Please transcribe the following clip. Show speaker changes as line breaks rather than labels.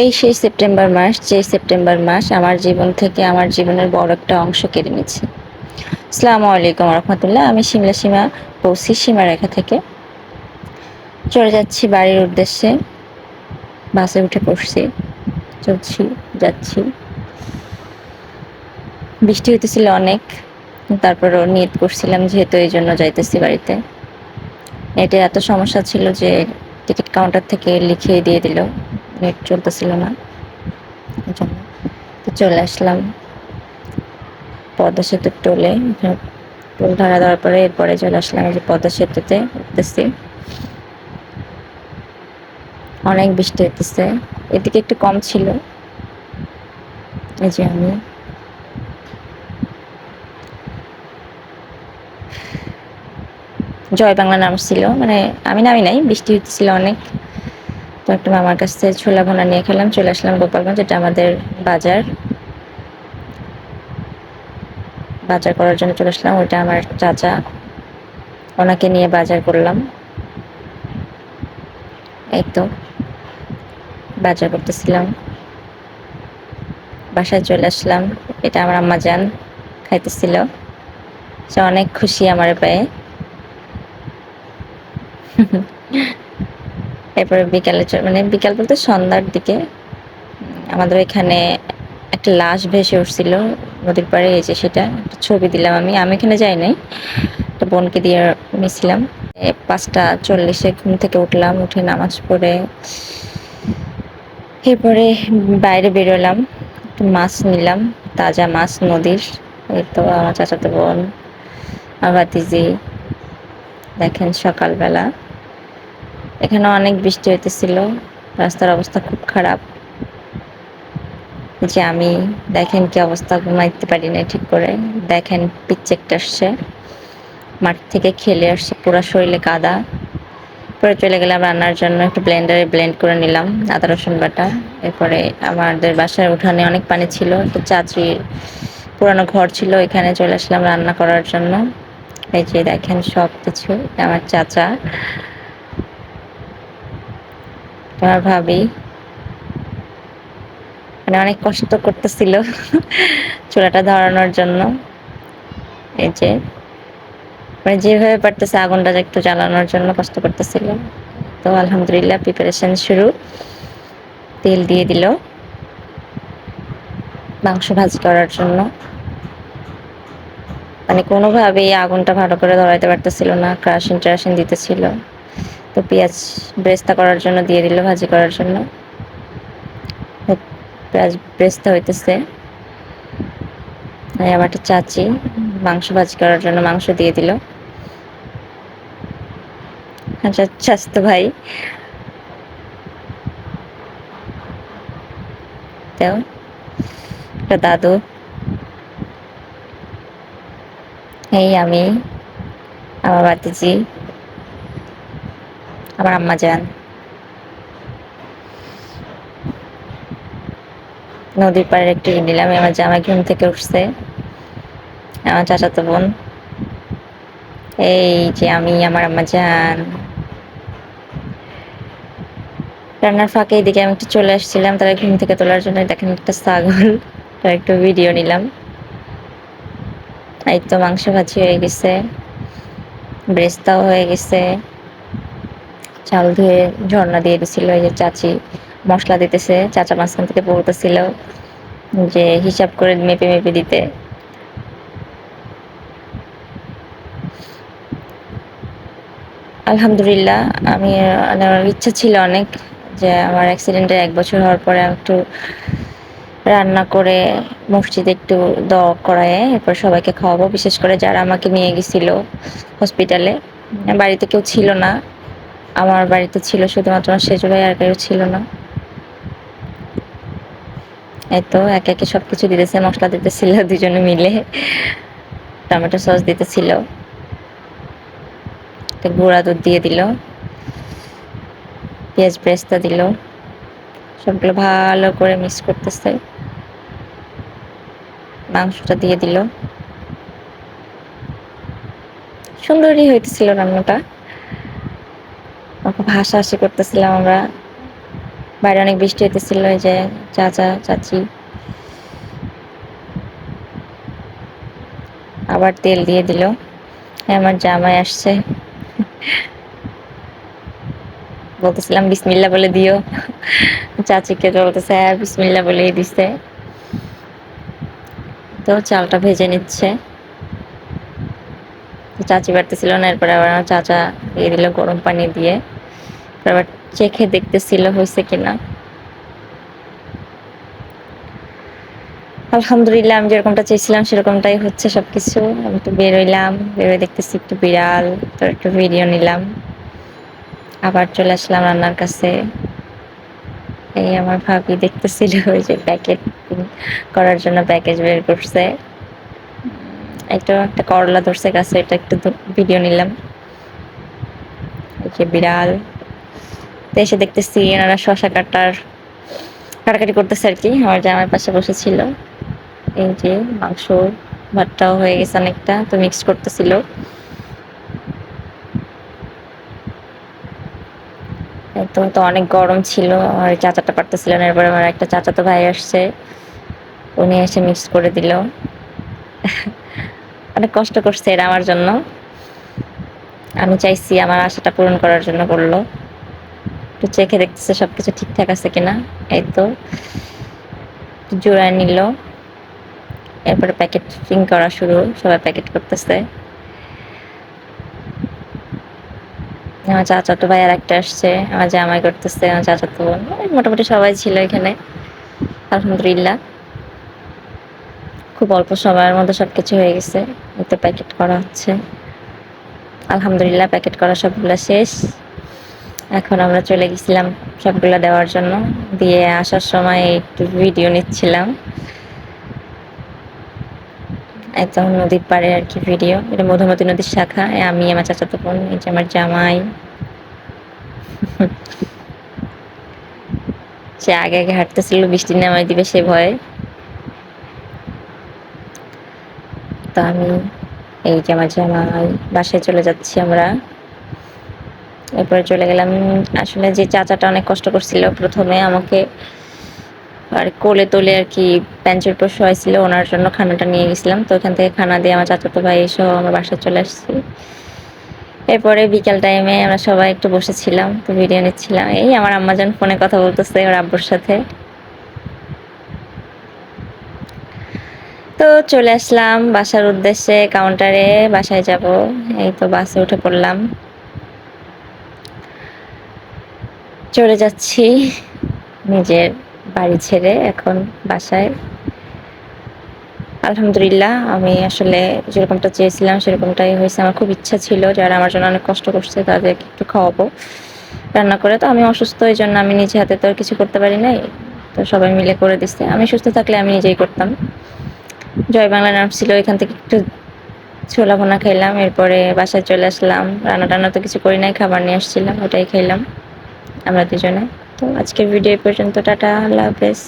এই সেই সেপ্টেম্বর মাস, যে সেপ্টেম্বর মাস আমার জীবন থেকে আমার জীবনের বড় একটা অংশ কেড়ে নিচ্ছে আসসালামু আলাইকুম রহমতুল্লাহ, আমি সিমলা সীমা পৌঁছি সীমারেখা থেকে। চলে যাচ্ছি বাড়ির উদ্দেশ্যে। বাসে উঠে পড়ছি, চলছি, যাচ্ছি। বৃষ্টি হইতেছিল অনেক, তারপরও নিয়ত করছিলাম যেহেতু এই জন্য যাইতেছি বাড়িতে। নেটে এত সমস্যা ছিল যে টিকিট কাউন্টার থেকে লিখিয়ে দিয়ে দিল। নেট চলতেছিল না। জন্য তো চলে আসলাম। পদ্মা সেতুর টোলে। টোল ভাড়া দেওয়ার পরে এরপরে চলে আসলাম যে পদ্মা সেতুতে উঠতেছি। অনেক বৃষ্টি হইতেছে। এদিকে একটু কম ছিল। এই যে আমি। জয় বাংলা নাম ছিল। মানে আমি নামি নাই, বৃষ্টি হইতেছিল অনেক। তো একটা মামার কাছ থেকে ছোলা ভোনা নিয়ে খেলাম, চলে আসলাম গোপালগঞ্জ, এটা আমাদের বাজার। বাজার করার জন্য চলে আসলাম, ওইটা আমার চাচা ওনাকে নিয়ে বাজার করলাম। এই তো, বাজার করতেছিলাম। বাসায় চলে আসলাম, এটা আমার আম্মা যান, খাইতেছিল। সে অনেক খুশি আমার পায়ে। এরপরে বিকালে মানে বিকাল বলতে সন্ধ্যার দিকে আমাদের এখানে একটা লাশ ভেসে উঠছিল নদীর পাড়ে, এই যে সেটা, একটা ছবি দিলাম আমি। আমি এখানে যাই নাই, একটা বোনকে দিয়ে নিয়েছিলাম পাঁচটা চল্লিশে ঘুম থেকে উঠলাম, উঠে নামাজ পড়ে। এরপরে বাইরে বেরোলাম, একটু মাছ নিলাম, তাজা মাছ নদীর, এই তো আমার চাচাতো বোন, আমার ভাতিজি, দেখেন সকালবেলা। এখানে অনেক বৃষ্টি হইতেছিল, রাস্তার অবস্থা খুব খারাপ। যে আমি দেখেন কি অবস্থা, ঘুমাইতে পারি না ঠিক করে। দেখেন পিচ্চেকটা আসছে, মাঠ থেকে খেলে আসছে, পুরো শরীরে কাদা। পরে চলে গেলাম রান্নার জন্য, একটু ব্লেন্ডারে ব্লেন্ড করে নিলাম, আদা, রসুন বাটা। এরপরে আমাদের বাসার উঠানে অনেক পানি ছিল, তো চাচির পুরানো ঘর ছিল, এখানে চলে আসলাম রান্না করার জন্য। এই যে দেখেন সব কিছু আমার চাচা। আমার ভাবি। মানে অনেক কষ্ট করতেছিল চুলাটা ধরানোর জন্য। এই যে মানে যেভাবে পারতেছে আগুনটা একটু জ্বালানোর জন্য কষ্ট করতেছিল। তো আলহামদুলিল্লাহ প্রিপারেশন শুরু। তেল দিয়ে দিল। মাংস ভাজি করার জন্য। মানে কোনোভাবেই আগুনটা ভালো করে ধরাইতে পারতেছিল না ক্রাশিন ট্রাশিন দিতেছিল। তো পেঁয়াজ ব্রেস্তা করার জন্য দিয়ে দিল, ভাজি করার জন্য। পেঁয়াজ ব্রেস্তা হইতেছে। আমার চাচি, মাংস ভাজি করার জন্য মাংস দিয়ে দিল। আচ্ছা স্বাস্থ্য ভাই। দাদু। এই আমি, আমার বাতিজি আমার আম্মা যান। নদীর পাড়ের একটু নিলাম আমার জামাই ঘুম থেকে উঠছে। আমার চাচাতো বোন। এই যে আমি, আমার আম্মা যান। রান্নার ফাঁকে এদিকে আমি একটু চলে আসছিলাম, তারা ঘুম থেকে তোলার জন্য দেখেন একটা ছাগল। তার একটু ভিডিও নিলাম। এই তো মাংস ভাজি হয়ে গেছে, ব্রেস্তাও হয়ে গেছে। চাল ধুয়ে ঝর্ণা দিয়ে দিছিল, এই যে চাচি মশলা দিতেছে, চাচা মাঝখান থেকে বলতেছিল যে হিসাব করে মেপে মেপে দিতে। আলহামদুলিল্লাহ, আমি, আমার ইচ্ছা ছিল অনেক যে আমার অ্যাক্সিডেন্টের এক বছর হওয়ার পরে একটু রান্না করে মসজিদে একটু দোয়া করায় এরপর সবাইকে খাওয়াবো, বিশেষ করে যারা আমাকে নিয়ে গেছিল হসপিটালে বাড়িতে কেউ ছিল না। আমার বাড়িতে ছিল শুধুমাত্র আমার সেজু ভাই আর কেউ ছিল না। এই তো একে একে সব কিছু দিতেছে, মশলা দিতেছিল, দুজনে মিলে। টমেটো সস দিতেছিল। গুঁড়া দুধ দিয়ে দিল। পেঁয়াজ ব্রেস্তা দিল। সবগুলো ভালো করে মিক্স করতেছে। মাংসটা দিয়ে দিল। সুন্দরই হইতেছিল রান্নাটা। খুব হাসাহাসি করতেছিলাম আমরা। বাইরে অনেক বৃষ্টি হইতেছিল, এই যে চাচা, চাচি। আবার তেল দিয়ে দিল। আমার জামাই আসছে। বলতেছিলাম বিসমিল্লা বলে দিও। চাচিকে বলতেছে হ্যাঁ বিসমিল্লা বলেই দিছে। তো চালটা ভেজে নিচ্ছে। চাচি বাড়তেছিল না, এরপরে আবার আমার চাচা দিয়ে দিল গরম পানি দিয়ে। আবার চেখে দেখতেছিল হয়েছে কিনা? আলহামদুলিল্লাহ, আমি যেরকমটা চেয়েছিলাম সেরকমটাই হচ্ছে সবকিছু। আমি একটু বেরোইলাম বেরোয় দেখতেছি একটু বিড়াল তো একটু ভিডিও নিলাম। আবার চলে আসলাম রান্নার কাছে। এই আমার ভাবি দেখতেছিল ওই যে প্যাকেট করার জন্য প্যাকেজ বের করছে। একটু একটা করলা ধরছে গাছে, এটা একটু ভিডিও নিলাম। এই যে বিড়াল। তো এসে দেখতেছি এনারা শশা কাটার কাটাকাটি করতেছে আর কি। আমার জামার পাশে বসেছিল। এই যে মাংস ভাতটাও হয়ে গেছে অনেকটা, তো মিক্স করতেছিল। তো তো অনেক গরম ছিল। আর চাচাটা পারতেছিল না, এরপরে আমার একটা চাচাতো ভাই আসছে। উনি এসে মিক্স করে দিল। অনেক কষ্ট করছে এরা আমার জন্য। আমি চাইছি আমার আশাটা পূরণ করার জন্য করল একটু চেখে দেখতেছে সবকিছু ঠিকঠাক আছে কিনা। এই তো জোড়ায় নিল। এরপরে প্যাকেট প্যাকেটিং করা শুরু। সবাই প্যাকেট করতেছে। আমার চাচাতো ভাই আর একটা আসছে। আমার জামাই করতেছে, আমার চাচাতো বোন মোটামুটি সবাই ছিল এখানে। আলহামদুলিল্লাহ। খুব অল্প সময়ের মধ্যে সব কিছু হয়ে গেছে। এতে প্যাকেট করা হচ্ছে। আলহামদুলিল্লাহ প্যাকেট করা সবগুলো শেষ। এখন আমরা চলে গেছিলাম সবগুলো দেওয়ার জন্য। দিয়ে আসার সময় একটু ভিডিও নিচ্ছিলাম। একদম নদীর পাড়ে আর কি ভিডিও এটা মধুমতি নদীর শাখা। আমি, আমার চাচাতো বোন, এই যে আমার জামাই। সে আগে আগে হাঁটতেছিল, বৃষ্টি নামাই দিবে সে ভয়ে। তো আমি, এই যে আমার জামাই, বাসায় চলে যাচ্ছি আমরা। এরপরে চলে গেলাম। আসলে যে চাচাটা অনেক কষ্ট করছিল প্রথমে, আমাকে আর কোলে তোলে আর কি বেঞ্চের উপর শোয়াইছিল, ওনার জন্য খানাটা নিয়ে গেছিলাম। তো ওখান থেকে খানা দিয়ে আমার চাচাতো ভাই এসেও আমার বাসায় চলে আসছি। এরপরে বিকাল টাইমে আমরা সবাই একটু বসেছিলাম তো ভিডিও নিচ্ছিলাম। এই আমার আম্মাজান ফোনে কথা বলতেছে ওর আব্বুর সাথে। তো চলে আসলাম বাসার উদ্দেশ্যে কাউন্টারে বাসায় যাব। এই তো বাসে উঠে পড়লাম। চলে যাচ্ছি নিজের বাড়ি ছেড়ে এখন বাসায়। আলহামদুলিল্লাহ, আমি আসলে যেরকমটা চেয়েছিলাম সেরকমটাই হয়েছে। আমার খুব ইচ্ছা ছিল যারা আমার জন্য অনেক কষ্ট করছে তাদেরকে একটু খাওয়াবো, রান্না করে। তো আমি অসুস্থ, এই জন্য আমি নিজে হাতে তো কিছু করতে পারি নাই। তো সবাই মিলে করে দিচ্ছে আমি সুস্থ থাকলে আমি নিজেই করতাম। জয় বাংলা নাম ছিল, এখান থেকে একটু ছোলা ভোনা খাইলাম এরপরে বাসায় চলে আসলাম। রান্না টান্না তো কিছু করি নাই, খাবার নিয়ে আসছিলাম, ওটাই খাইলাম আমরা দুজনে। তো আজকের ভিডিও পর্যন্ত। টাটা আল্লাহ হাফেজ।